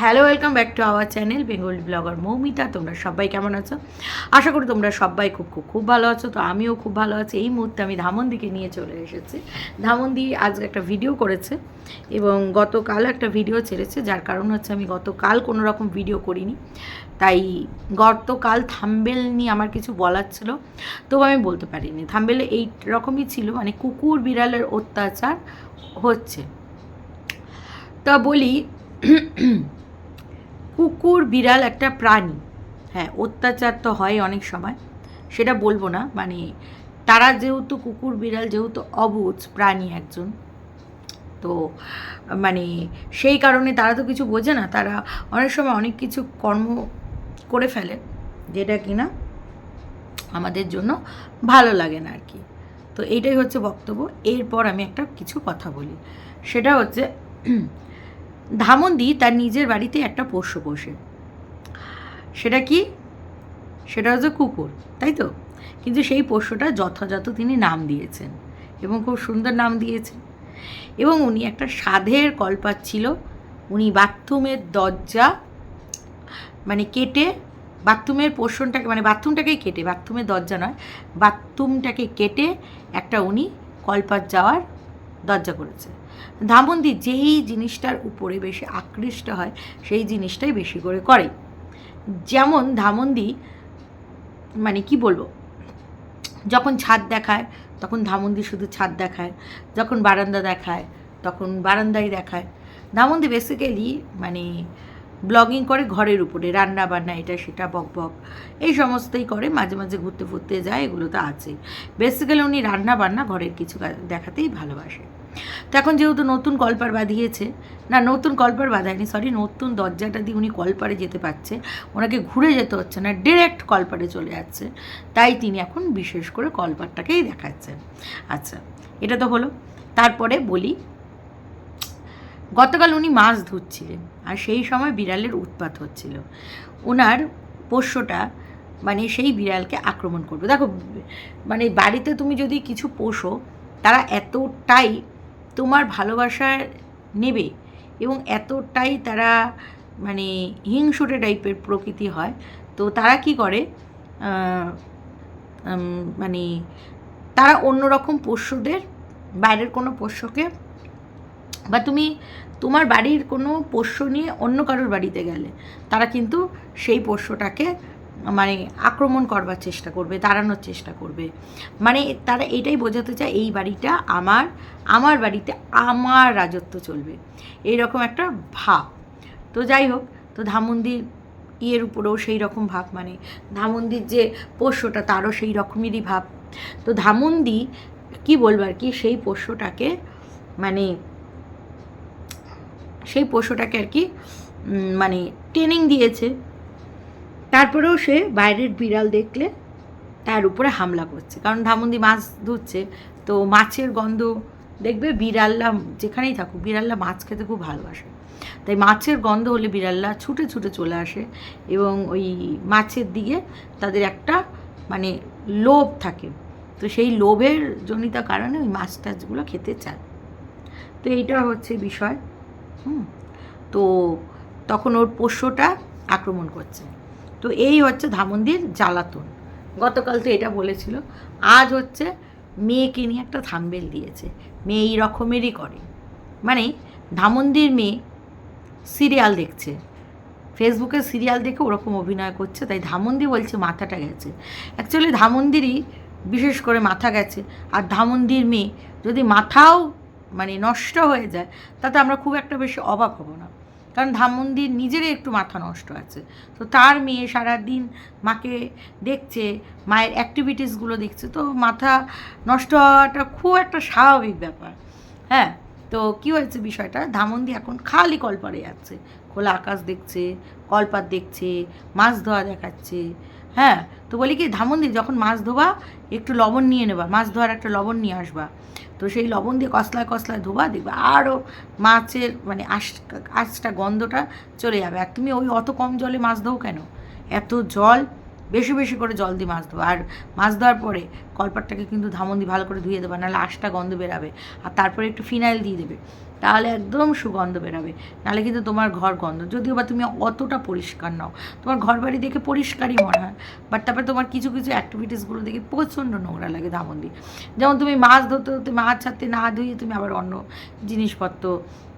Hello welcome back to our channel Bengal blogger Moumita তোমরা সবাই কেমন আছো? আশা করি তোমরা সবাই খুব খুব খুব ভালো আছো। তো আমিও খুব ভালো আছি। এই মুহূর্তে আমি ধামনদিকে নিয়ে চলে এসেছি। ধামনদি আজ একটা ভিডিও করেছে এবং গতকাল একটা ভিডিও ছেড়েছে। যার কারণ হচ্ছে আমি গতকাল কোনো রকম ভিডিও করিনি। তাই গতকাল থাম্বেল নিয়ে আমার কিছু বলার ছিল। তবু আমি বলতে পারিনি। থাম্বেলে এই রকমই ছিল। মানে কুকুর বিড়ালের অত্যাচার হচ্ছে। তা বলি কুকুর বিড়াল একটা প্রাণী। হ্যাঁ অত্যাচার তো হয় অনেক সময়। সেটা বলব না। মানে তারা যেহেতু কুকুর, বিড়াল যেহেতু অবুঝ প্রাণী একজন, তো মানে সেই কারণে তারা তো কিছু বোঝে না। তারা অনেক সময় অনেক কিছু কর্ম করে ফেলে, যেটা কি না আমাদের জন্য ভালো লাগে না আর কি তো এইটাই হচ্ছে বক্তব্য। এরপর আমি একটা কিছু কথা বলি। সেটা হচ্ছে ধামন্দি তার নিজের বাড়িতে একটা পোষ্য পোষে। সেটা কি? সেটা হচ্ছে কুকুর, তাই তো? কিন্তু সেই পোষ্যটা যথাযথ তিনি নাম দিয়েছেন এবং খুব সুন্দর নাম দিয়েছেন। এবং উনি একটা সাধের কল্পাত ছিল। উনি বাথরুমের দরজা মানে কেটে বাথরুমের পোর্শনটাকে মানে বাথরুমটাকেই কেটে, বাথরুমের দরজা নয়, বাথরুমটাকে কেটে একটা উনি কলপাত যাওয়ার দরজা করেছে ধামন্দি যেই জিনিসটার উপরে বেশি আকৃষ্ট হয়, সেই জিনিসটাই বেশি করে করে। যেমন ধামন্দি মানে কি বলব? যখন ছাদ দেখায়, তখন ধামন্দি শুধু ছাদ দেখায়, যখন বারান্দা দেখায়, তখন বারান্দাই দেখায়। ধামন্দি বেসিক্যালি মানে ব্লগিং করে ঘরের উপরে, রান্না বান্না, এটা সেটা, বক বক। এই সমস্তই করে, মাঝে মাঝে ঘুরতে ফুরতে যায়, এগুলো তো আছেই বেসিক্যালি উনি রান্না বান্না ঘরের কিছু দেখাতেই ভালোবাসে। তো এখন যেহেতু নতুন কলপার বাঁধিয়েছে, না, নতুন কলপার বাঁধায়নি সরি নতুন দরজাটা দিয়ে উনি কলপারে যেতে পারছে, ওনাকে ঘুরে যেতে হচ্ছে না ডিরেক্ট কলপারে চলে যাচ্ছে। তাই তিনি এখন বিশেষ করে কলপারটাকেই দেখাচ্ছেন। আচ্ছা এটা তো হলো। তারপরে বলি গতকাল উনি মাছ ধুচ্ছিলেন আর সেই সময় বিড়ালের উৎপাত হচ্ছিল। ওনার পোষ্যটা মানে সেই বিড়ালকে আক্রমণ করবে। দেখো মানে বাড়িতে তুমি যদি কিছু পোষো, তারা এতটাই তোমার ভালোবাসার নেবে এবং এতটাই তারা মানে হিংসুটে টাইপের প্রকৃতি হয়, তো তারা কি করে? মানে তারা অন্যরকম পোষ্যদের, বাইরের কোনো পোষ্যকে বা তুমি তোমার বাড়ির কোনো পোষ্য নিয়ে অন্য কারোর বাড়িতে গেলে, তারা কিন্তু সেই পোষ্যটাকে মানে আক্রমণ করবার চেষ্টা করবে, তাড়ানোর চেষ্টা করবে। মানে তারা এটাই বোঝাতে চায়, এই বাড়িটা আমার আমার বাড়িতে আমার রাজত্ব চলবে। এইরকম একটা ভাব। তো যাই হোক, তো ধামন্দির ইয়ের উপরেও সেই রকম ভাব মানে ধামন্দির যে পোষ্যটা তারও সেই রকমেরই ভাব। তো ধামন্দি কি বলব আর কি, সেই পোষ্যটাকে মানে সেই পশুটাকে আর কি মানে ট্রেনিং দিয়েছে। তারপরেও সে বাইরের বিড়াল দেখলে তার উপরে হামলা করছে। কারণ ধামন্দি মাছ ধুচ্ছে তো মাছের গন্ধ দেখবে বিড়াল্লা যেখানেই থাকুক বিড়াল্লা মাছ খেতে খুব ভালোবাসে। তাই মাছের গন্ধ হলে বিড়াল্লা ছুটে ছুটে চলে আসে এবং ওই মাছের দিকে তাদের একটা মানে লোভ থাকে। তো সেই লোভের জনিত কারণে ওই মাছ টাছগুলো খেতে চায়। তো এইটা হচ্ছে বিষয়। হুম। তো তখন ওর পোষ্যটা আক্রমণ করছে। তো এই হচ্ছে ধামন্দির জ্বালাতন। গতকাল তো এটা বলেছিল, আজ হচ্ছে মেয়েকে নিয়ে একটা থাম্বেল দিয়েছে। মেয়ে এই রকমেরই করে। মানে ধামন্দির মেয়ে সিরিয়াল দেখছে। ফেসবুকে সিরিয়াল দেখে ওরকম অভিনয় করছে, তাই ধামন্দি বলছে মাথাটা গেছে। অ্যাকচুয়ালি ধামন্দিরই বিশেষ করে মাথা গেছে। আর ধামন্দির মেয়ে যদি মাথাও মানে নষ্ট হয়ে যায়, তাতে আমরা খুব একটা বেশি অবাক হব না। কারণ ধামন্দির নিজেরই একটু মাথা নষ্ট আছে। তো তার মেয়ে সারাদিন মাকে দেখছে, মায়ের অ্যাক্টিভিটিসগুলো দেখছে, তো মাথা নষ্ট হওয়াটা খুব একটা স্বাভাবিক ব্যাপার। হ্যাঁ তো কী হয়েছে বিষয়টা? ধামন্দি এখন খালি কলপারে যাচ্ছে খোলা আকাশ দেখছে, কলপাত দেখছে, মাছ ধোয়া দেখাচ্ছে। হ্যাঁ তো বলি কি ধামন্দি যখন মাছ ধোবা, একটু লবণ নিয়ে নেবা। মাছ ধোয়ার একটা লবণ নিয়ে আসবা। তো সেই লবণ দিয়ে কসলায় কসলায় ধোবা, দেখবে আরও মাছের মানে আশ, আশটা গন্ধটা চলে যাবে। আর তুমি ওই অত কম জলে মাছ ধোও কেন? এত জল, বেশি বেশি করে জল দিয়ে মাছ ধোবো। আর মাছ ধোয়ার পরে কলপাটটাকে কিন্তু ধামন দিয়ে ভালো করে ধুয়ে দেবে, নাহলে আশটা গন্ধ বেরাবে। আর তারপরে একটু ফিনাইল দিয়ে দেবে। তাহলে একদম সুগন্ধ বেরাবে। নাহলে কিন্তু তোমার ঘর গন্ধ। যদিও বা তুমি অতটা পরিষ্কার নাও। তোমার ঘর বাড়ি দেখে পরিষ্কারই মনে হয়। বাট তারপরে তোমার কিছু কিছু অ্যাক্টিভিটিসগুলো দেখে প্রচণ্ড নোংরা লাগে ধামন্দি যেমন তুমি মাছ ধরতে ধরতে মাছ ছাড়তে না ধুয়ে তুমি আবার অন্য জিনিসপত্র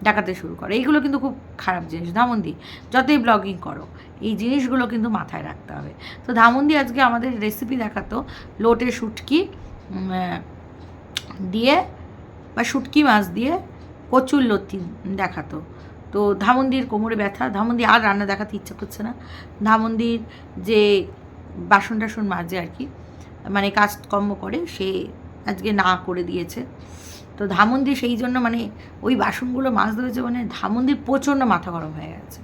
ডাকাতে শুরু করো। এইগুলো কিন্তু খুব খারাপ জিনিস। ধামন্দি যতই ব্লগিং করো, এই জিনিসগুলো কিন্তু মাথায় রাখতে হবে। তো ধামন্দি আজকে আমাদের রেসিপি দেখাতো। লোটে শুটকি দিয়ে বা শুটকি মাছ দিয়ে কচুর লতি দেখাতো। তো ধামন্দির কোমরে ব্যথা, ধামন্দি আর রান্না দেখাতে ইচ্ছা করছে না। ধামন্দির যে বাসন টাসন মাজে আর কি মানে কাজকর্ম করে, সে আজকে না করে দিয়েছে। তো ধামন্দি সেই জন্য মানে ওই বাসনগুলো মাছ ধরেছে মানে ধামন্দির প্রচণ্ড মাথা গরম হয়ে গেছে।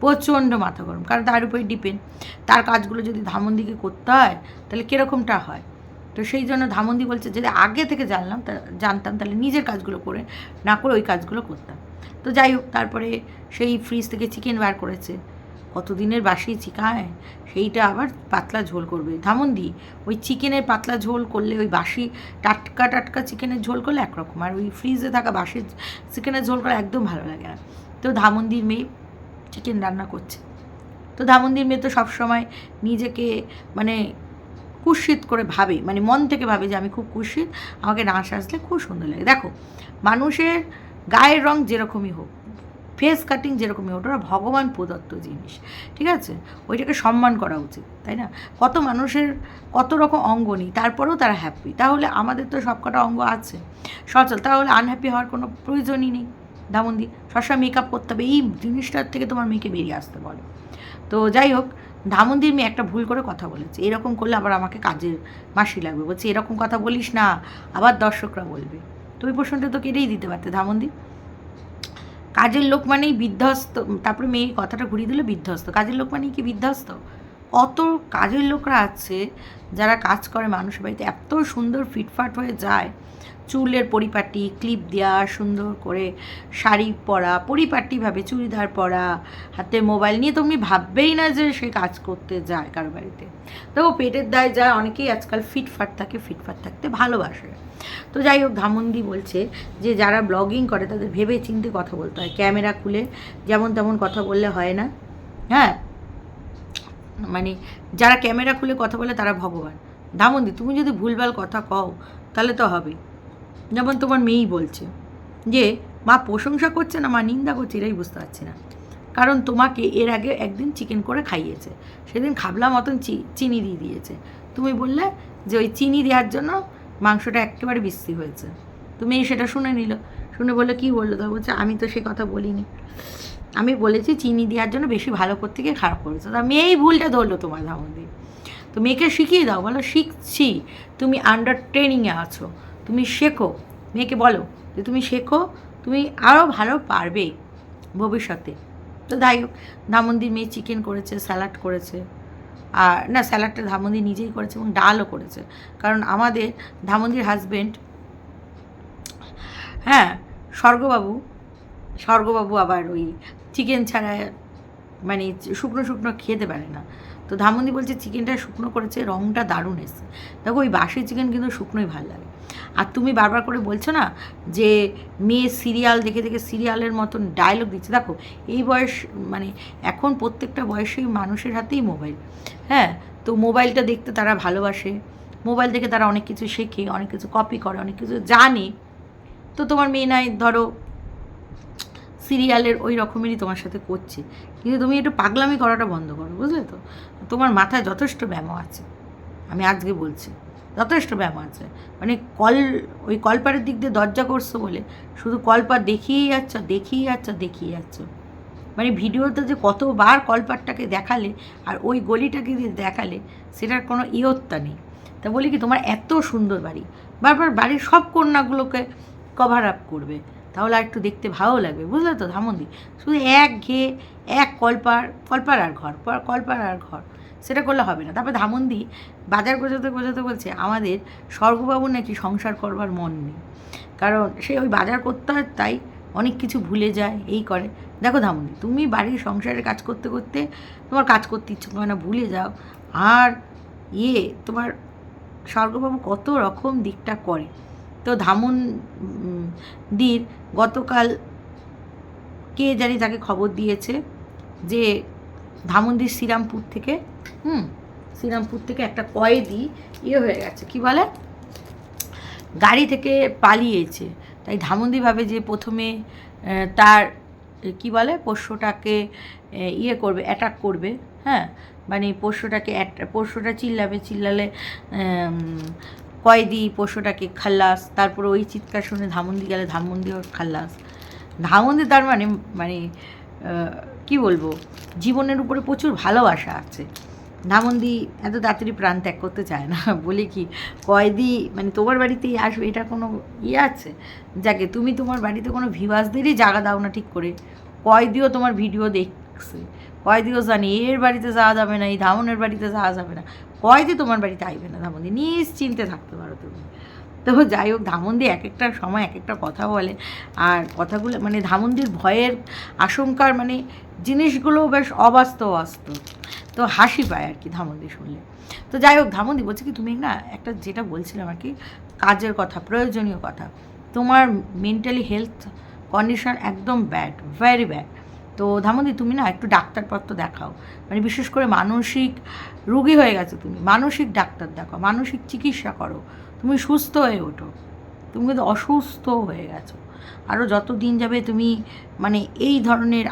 প্রচণ্ড মাথা গরম। কারণ তার উপরে ডিপেন্ড তার কাজগুলো যদি ধামন্দিকে করতে হয়, তাহলে কীরকমটা হয়? তো সেই জন্য ধামন্দি বলছে যদি আগে থেকে জানলাম, তা, জানতাম, তাহলে নিজের কাজগুলো করে, না করে ওই কাজগুলো করতাম। তো যাই হোক, তারপরে সেই ফ্রিজ থেকে চিকেন বার করেছে। কতদিনের বাসি চিকায়? সেইটা আবার পাতলা ঝোল করবে। ধামন্দি ওই চিকেনের পাতলা ঝোল করলে ওই বাসি টাটকা টাটকা চিকেনের ঝোল করলে একরকম, আর ওই ফ্রিজে থাকা বাসি চিকেনের ঝোল করা একদম ভালো লাগে না। তো ধামন্দির মেয়ে চিকেন রান্না করছে। তো ধামন্দির মেয়ে তো সবসময় নিজেকে মানে কুৎসিত করে ভাবে মানে মন থেকে ভাবে যে আমি খুব কুৎসিত, আমাকে না সাজলে খুব সুন্দর লাগে। দেখো, মানুষের গায়ের রং যেরকমই হোক ফেস কাটিং যেরকমই হোক, ওটা ভগবান প্রদত্ত জিনিস, ঠিক আছে? ওইটাকে সম্মান করা উচিত, তাই না? কত মানুষের কত রকম অঙ্গ নেই, তারপরেও তারা হ্যাপি তাহলে আমাদের তো সবকটা অঙ্গ আছে। সচল, তাহলে আনহ্যাপি হওয়ার কোনো প্রয়োজনই নেই। দামন্দি সবসময় মেকআপ করতে হবে, এই জিনিসটার থেকে তোমার মেয়েকে বেরিয়ে আসতে বলো। তো যাই হোক ধামন্দির মেয়ে একটা ভুল করে কথা বলেছে। এরকম করলে আবার আমাকে কাজের মাসি লাগবে। বলছে, এরকম কথা বলিস না, আবার দর্শকরা বলবে। তুমি প্রশ্নটা তো কেটেই দিতে পারতে, ধামন্দি। কাজের লোক মানেই বিধ্বস্ত, তারপরে মেয়ে কথাটা ঘুরিয়ে দিল, বিধ্বস্ত। কাজের লোক মানেই কি বিধ্বস্ত? কত কাজের লোকরা আছে যারা কাজ করে মানুষের বাড়িতে। এত সুন্দর ফিটফাট হয়ে যায়। চুলের পরিপাটি, ক্লিপ দেওয়া, সুন্দর করে শাড়ি পরা, পরিপাটিভাবে চুড়িদার পরা, হাতে মোবাইল নিয়ে তুমি ভাববেই না যে সে কাজ করতে যায় কারও বাড়িতে। দেখো পেটের দায় যায়, অনেকেই আজকাল ফিটফাট থাকে, ফিটফাট থাকতে ভালোবাসে। তো যাই হোক ধামন্দি বলছে যে যারা ব্লগিং করে তাদের ভেবে চিনতে কথা বলতে হয়। ক্যামেরা খুলে যেমন তেমন কথা বললে হয় না। হ্যাঁ মানে যারা ক্যামেরা খুলে কথা বলে তারা ভগবান। ধামন্দি, তুমি যদি ভুলভাল কথা কও, তাহলে তো হবে। যেমন তোমার মেয়েই বলছে যে, মা প্রশংসা করছে না, মা নিন্দা করছে, এটাই বুঝতে পারছি না। কারণ তোমাকে এর আগে একদিন চিকেন করে খাইয়েছে। সেদিন খাবলা মতন চি, চিনি দিয়ে দিয়েছে। তুমি বললে যে, ওই চিনি দেওয়ার জন্য মাংসটা একেবারে বিশ্রী হয়েছে। তুমি সেটা শুনে নিল। শুনে বলল, কী বলল? তো বলছে, আমি তো সে কথা বলিনি। আমি বলেছি চিনি দেওয়ার জন্য বেশি ভালো করতে গিয়ে খারাপ করেছে। তা মেয়ে এই ভুলটা ধরলো তোমার ধামন্দি তো মেয়েকে শিখিয়ে দাও, বলো শিখছি, তুমি আন্ডার ট্রেনিংয়ে আছো, তুমি শেখো। মেয়েকে বলো যে তুমি শেখো, তুমি আরও ভালো পারবে ভবিষ্যতে। তো যাই হোক ধামন্দির মেয়ে চিকেন করেছে স্যালাড করেছে। আর না স্যালাডটা ধামন্দি নিজেই করেছে এবং ডালও করেছে। কারণ আমাদের ধামন্দির হাজবেন্ড হ্যাঁ স্বর্গবাবু স্বর্গবাবু আবার ওই চিকেন ছাড়া মানে শুকনো শুকনো খেতে পারে না। তো ধামন্দি বলছে, চিকেনটা শুকনো করেছে রঙটা দারুণ এসছে। দেখো, ওই বাসি চিকেন কিন্তু শুকনোই ভালো লাগে। আর তুমি বারবার করে বলছো না যে মেয়ে সিরিয়াল, দেখে দেখে সিরিয়ালের মতন ডায়লগ দিচ্ছে। দেখো, এই বয়স মানে এখন প্রত্যেকটা বয়সেই মানুষের হাতেই মোবাইল হ্যাঁ তো মোবাইলটা দেখতে তারা ভালোবাসে। মোবাইল দেখে তারা অনেক কিছু শেখে, অনেক কিছু কপি করে, অনেক কিছু জানে। তো তোমার মেয়ে নাই, ধরো সিরিয়ালের ওই রকমেরই তোমার সাথে করছে। কিন্তু তুমি একটু পাগলামি করাটা বন্ধ করো, বুঝলে তো? তোমার মাথায় যথেষ্ট ব্যায়াম আছে, আমি আজকে বলছি। যথেষ্ট ব্যায়াম আছে। মানে কল, ওই কলপারের দিক দিয়ে দরজা করছ বলে শুধু কলপার দেখিয়েই যাচ্ছ দেখিয়ে যাচ্ছ দেখিয়ে যাচ্ছ। মানে ভিডিওতে যে কতবার কলপারটাকে দেখালে আর ওই গলিটাকে যে দেখালে, সেটার কোনো ইয়ত্তা নেই। তা বলি কি, তোমার এত সুন্দর বাড়ি। বারবার বাড়ির সব কন্যাগুলোকে কভার আপ করবে। তাহলে আর একটু দেখতে ভালো লাগবে, বুঝলে তো ধামন্দি শুধু এক ঘেয়ে এক কলপার কলপার আর ঘর, পর, কলপার আর ঘর, সেটা করলে হবে না। তারপর ধামন্দি বাজার গোজাতে গোজাতে বলছে, আমাদের স্বর্গবাবুর নাকি সংসার করবার মন নেই। কারণ সে ওই বাজার করতে হয়, তাই অনেক কিছু ভুলে যায়, এই করে। দেখো ধামন্দি তুমি বাড়ির সংসারের কাজ করতে করতে তোমার কাজ করতে ইচ্ছে করে না, ভুলে যাও। আর ইয়ে তোমার স্বর্গবাবু কত রকম দিকটা করে। তো ধামন উম, দির গতকাল কে জানি তাকে খবর দিয়েছে যে ধামন্দির শ্রীরামপুর থেকে হুম শ্রীরামপুর থেকে একটা কয়েদি ইয়ে হয়ে গেছে। কি বলে? গাড়ি থেকে পালিয়েছে। তাই ধামন্দি ভাবে যে প্রথমে তার কি বলে? পোষ্যটাকে ইয়ে করবে অ্যাটাক করবে হ্যাঁ? মানে পোষ্যটাকে পোষ্যটা চিল্লাবে চিল্লালে কয়েদি, পশুটাকে খাল্লাস, তারপর ওই চিৎকার শুনে ধামন্দি গেলে ধামন্দি ওর খাল্লাস। ধামন্দি তার মানে মানে কি বলব, জীবনের উপরে প্রচুর ভালোবাসা আছে। ধামন্দি এত তাড়াতাড়ি প্রাণ ত্যাগ করতে চায় না। বলে কি, কয়েদি মানে তোমার বাড়িতেই আসবে, এটা কোনো ইয়ে আছে? যাকে, তুমি তোমার বাড়িতে কোনো ভিভাসদেরই জায়গা দাও না ঠিক করে। কয়েদিও তোমার ভিডিও দেখছে। কয়েদিও জানি, এর বাড়িতে যাওয়া যাবে না, এই ধামনের বাড়িতে যাওয়া যাবে না। কয়েদি তোমার বাড়িতে আইবে না, ধামন্দি। নিশ্চিন্তে থাকতে পারো তুমি। তো যাই হোক, ধামন্দি এক একটা সময় এক একটা কথা বলে আর কথাগুলো মানে ধামন্দির ভয়ের আশঙ্কার মানে জিনিসগুলো বেশ অবাস্তব বাস্তব তো হাসি পায় আর কি ধামন্দি শুনলে। তো যাই হোক, ধামন্দি বলছে কি, তুমি না একটা যেটা বলছিলাম আর কি, কাজের কথা, প্রয়োজনীয় কথা। তোমার মেন্টালি হেলথ কন্ডিশন একদম ব্যাড ভেরি ব্যাড তো ধামন্দি, তুমি না একটু ডাক্তারপত্র দেখাও। মানে বিশেষ করে মানসিক রুগী হয়ে গেছো তুমি, মানসিক ডাক্তার দেখাও, মানসিক চিকিৎসা করো, তুমি সুস্থ হয়ে ওঠো, তুমি কিন্তু অসুস্থ হয়ে গেছো। আরও যত দিন যাবে তুমি মানে এই ধরনের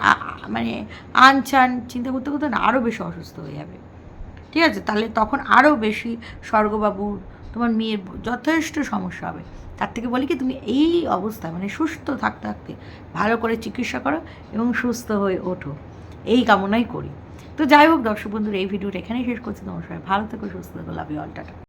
মানে আনচান চিন্তা করতে করতে না আরও বেশি অসুস্থ হয়ে যাবে। ঠিক আছে? তাহলে তখন আরও বেশি স্বর্গবাবুর তোমার মেয়ের যথেষ্ট সমস্যা হবে। তার থেকে বলি কি, তুমি এই অবস্থায় মানে সুস্থ থাকতে থাকতে ভালো করে চিকিৎসা করো এবং সুস্থ হয়ে ওঠো। এই কামনাই করি। তো যাই হোক দর্শক বন্ধুরা, এই ভিডিওটা এখানেই শেষ করছি। তোমার সবাই ভালো থেকো, সুস্থ থেকো লাভ ইউ অল টাটা।